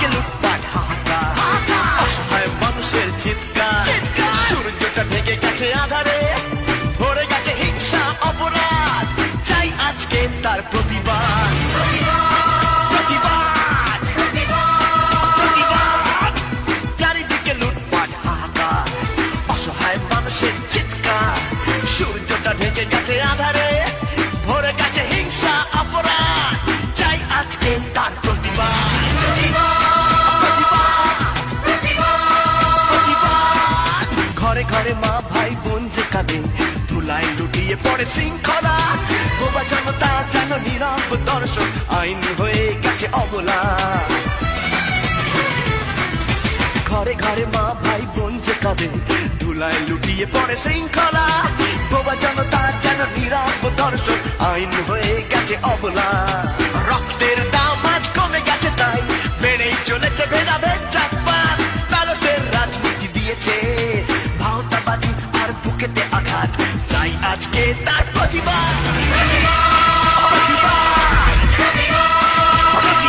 চারিদিকে লুটপাট হাহাকার অসহায় মানুষের চিৎকার। সূর্যটা ঢেকে গেছে আধারে ভরে গেছে হিংসা অপরাধ। চাই আজকে তার প্রতিবাদ। প্রতিবাদ। প্রতিবাদ। চারিদিকে লুটপাট হাহাকার অসহায় মানুষের চিৎকার। সূর্যটা ঢেকে গেছে আধারে ঘরে মা ভাই বোন যে কাঁদে, ধুলায় লুটিয়ে পড়ে শৃঙ্খলা। গোবা জনতা যেন নীরব দর্শক আইন হয়ে গেছে অবলা। ঘরে ঘরে মা ভাই বোন যে কাঁদে, ধুলায় লুটিয়ে পড়ে শৃঙ্খলা। গোবা জনতা যেন নীরব দর্শক আইন হয়ে গেছে অবলা। আঘাত চাই আজকে তার প্রতিবাদ